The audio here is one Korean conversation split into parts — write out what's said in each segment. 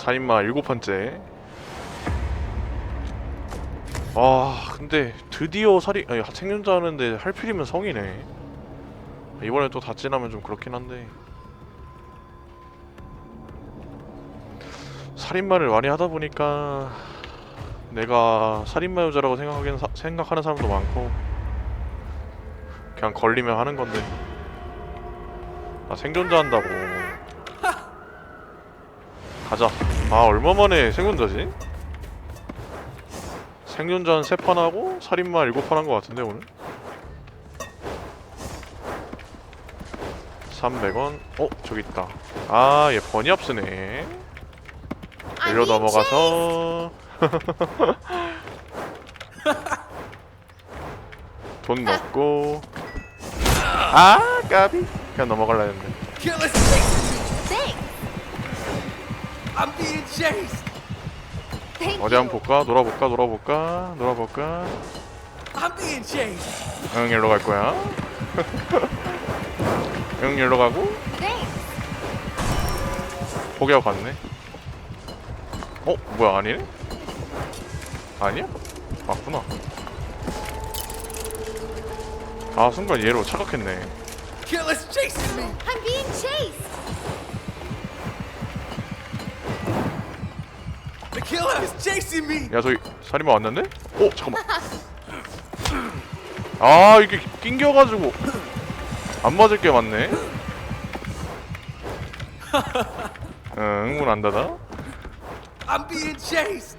살인마 일곱 번째. 아 근데 드디어 살인 아니 생존자 하는데 할 필이면 성이네. 이번에 또 다찌나면 좀 그렇긴 한데. 살인마를 많이 하다 보니까 내가 살인마 여자라고 생각하기는 사- 생각하는 사람도 많고 그냥 걸리면 하는 건데 나 생존자 한다고 가자 아 얼마 만에 생존자지? 생존자 한 3판 하고 살인마 7판 한거 같은데 오늘? 300원. 어 저기 있다. 아얘 버니압 쓰네. 일로 넘어가서. 돈 넣고. 아 까비. 그냥 넘어갈라 했는데 I'm being chased! Thank 어디. 한번 볼까 놀아볼까 놀아볼까 놀아볼까 I'm being chased! 응 일로 갈 거야 응 일로 가고 Thanks. 포기하고 갔네 어 뭐야 아니네 아니야 맞구나 아 순간 얘로 착각했네 Killer's chasing me! I'm being chased. 야 저기 살인마 왔는데? 어 잠깐만 아 이게 낑겨가지고 안 맞을 게 많네 응문안 닫아 I'm being chased!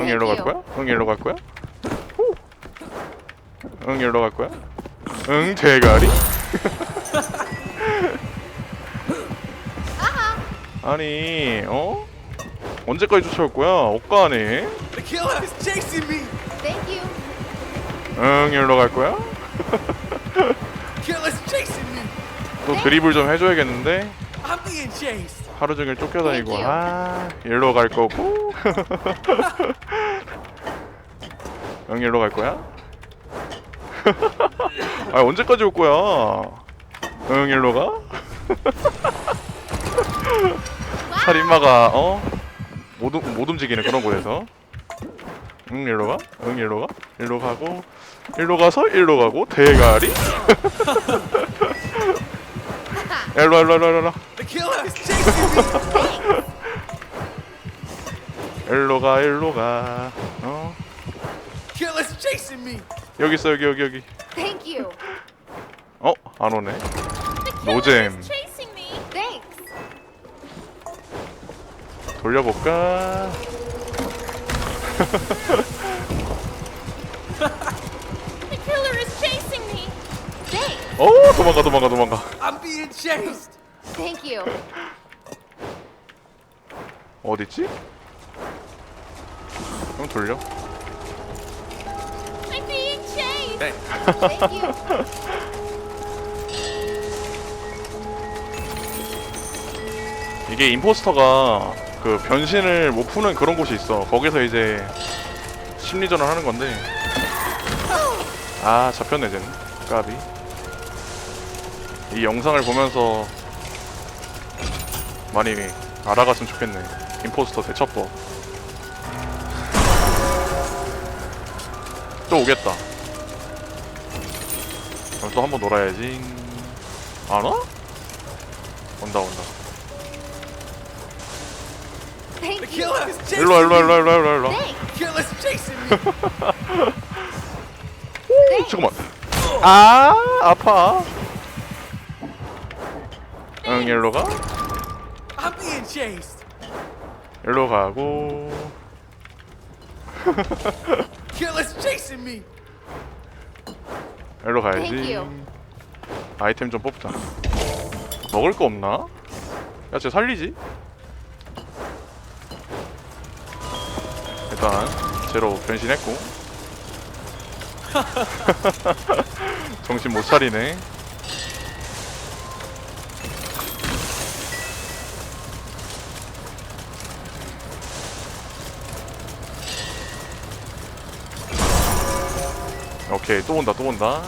응 일로 갈 거야? 응 일로 갈 거야? 후. 응 일로 갈 거야? 응 대가리? 아니 어? 언제까지 쫓아올 거야? you. 응 일로 갈 거야? 또 드리블 좀 해줘야겠는데! 하루 종일 쫓겨다니고. 아 일로 갈 거고 응 일로 갈 거야? 아 언제까지 올 거야? 응 일로 가? 살인마가 어? 못, 움- 못 움직이는 그런 곳에서 응 일로 가? 응 일로 가? 일로 가고 일로 가서 일로 가고 대가리? 일로 와, 일로 와, 일로 와, 일로! 일로 가 일로 가 어? 여기 있어 여기 여기 여기. 어? 안 오네 노잼. is chasing me. Thanks. 돌려볼까? The killer is chasing me. Thanks. 어 도망가 도망가 도망가 I'm being chased! Thank you. 어딨지? 그럼 돌려 I'm being chased. Hey. Thank you. 이게 임포스터가 그 변신을 못 푸는 그런 곳이 있어. 거기서 이제 심리전을 하는 건데. 아 잡혔네 쟤는 까비. 이 영상을 보면서 많이 알아갔으면 좋겠네. 임포스터 대처법 또 오겠다. 그럼 또 한 번 놀아야지. 안 와? 온다 온다 The you. killer is chasing 일로와 일로와 me! 일로와 일로와 일로와 일로와 Thanks. Killer's chasing me! Thanks. 잠깐만. 아 아파. 응 일로 가. I'm being chased! 일로 가고. Killer's chasing me! 일로 Thank 가야지. you. 아이템 좀 뽑자. 먹을 거 없나? 야, 쟤 살리지? 일단 제로 변신했고. 정신 못 차리네. 오케이 또 온다 또 온다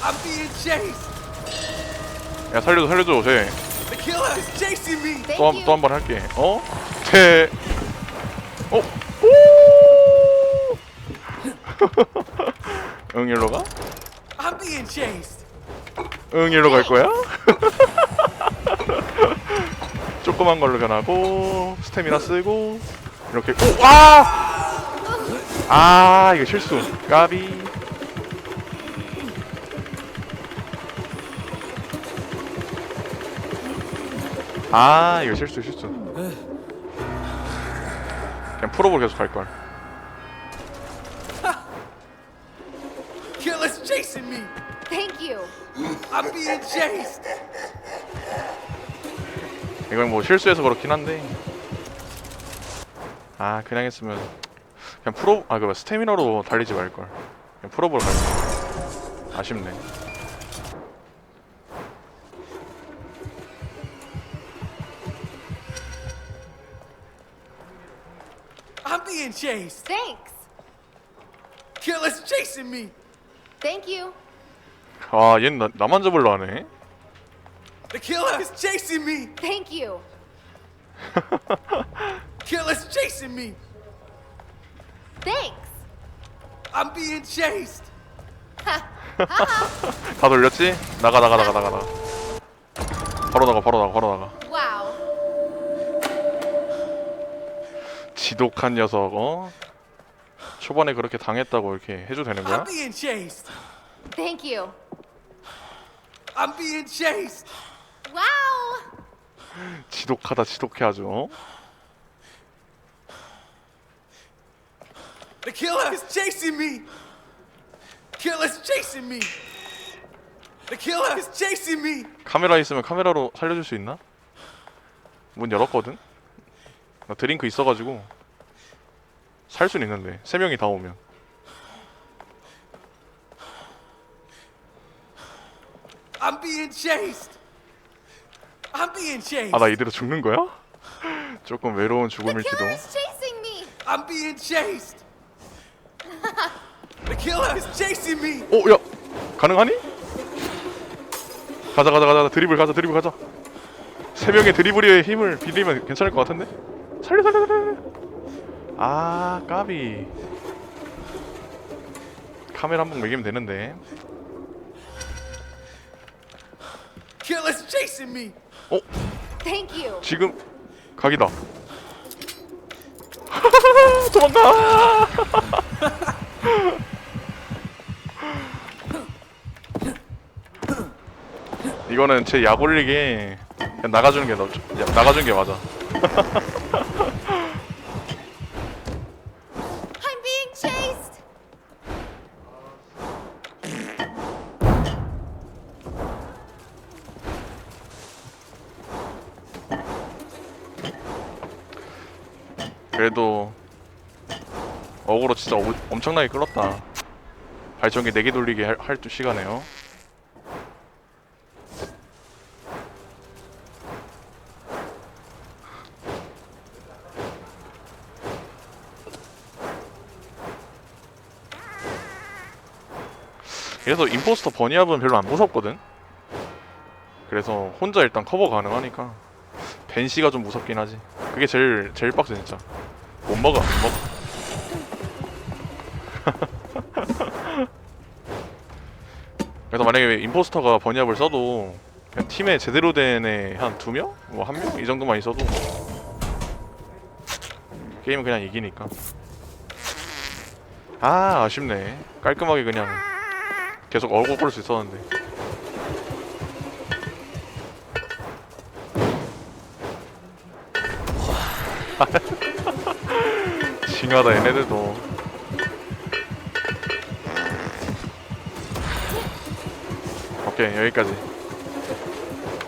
I'm being chased! 야 살려줘 살려줘 쟤 The killer is chasing me! Thank 또한 you. 또한 번 할게 어? 대 어? 오! 응 일로 가? I'm being chased. 응 일로 갈 거야? 조그만 걸로 변하고 스태미나 쓰고 이렇게 오! 아! 아 이거 실수 까비 아 이거 실수 실수 그냥 풀어볼 계속 갈걸 chasing me. Thank you. I'm being chased. 이건 뭐 실수해서 그렇긴 한데 아 그냥 했으면 그냥 풀어 아그 스태미너로 달리지 말걸 그냥 풀어보러 갈걸 아쉽네 I'm being chased. Thanks. Killer's chasing me. Thank you. 아 얘는 나, 나만 잡으려 하네 The killer is chasing me. Thank you. Killer's chasing me. Thanks. I'm being chased. 다 돌렸지? 나가 나가 나가 나가 나가 바로 나가 바로 나가 바로 나가 Wow. 지독한 녀석 어? 초반에 그렇게 당했다고 이렇게 해도 되는 거야? I'm being chased. Thank you. I'm being chased. Wow. 지독하다 지독해 아주 어? The killer is chasing me. Killer's chasing me. The killer is chasing me. 카메라 있으면 카메라로 살려줄 수 있나? 문 열었거든? 나 드링크 있어가지고 살순 있는데 세 명이 다 오면 I'm being chased. I'm being chased. 아 나 이대로 죽는 거야? 조금 외로운 The 죽음일지도 killer is chasing me. I'm being chased. the killer is chasing me. 어? 야! 가능하니? 가자 가자 가자 드리블 가자 드리블 가자 세 명의 드리블의 힘을 빌리면 괜찮을 것 같은데? 살려 살려 살려 아 까비 카메라 한 번 매기면 되는데 Killer's chasing me. 어? Thank you. 지금 각이다. 도망가. 이거는 제 약 올리게 그냥 나가주는 게 너, 야, 나가주는 게 맞아. 그래도 어그로 진짜 오- 엄청나게 끌었다. 발전기 4개 돌리게 할, 할 시간에요. 그래서 임포스터 버니압은 별로 안 무섭거든. 그래서 혼자 일단 커버 가능하니까 벤시가 좀 무섭긴 하지. 그게 제일 제일 빡세 진짜. 못 먹어 못 먹어. 그래서 만약에 임포스터가 버니압을 써도 그냥 팀에 제대로 된 애 한 두 명? 뭐 한 명? 이 정도만 있어도 게임은 그냥 이기니까 아 아쉽네 깔끔하게 그냥 계속 얼굴 끌수 있었는데 징하다 얘네들도. 오케이 여기까지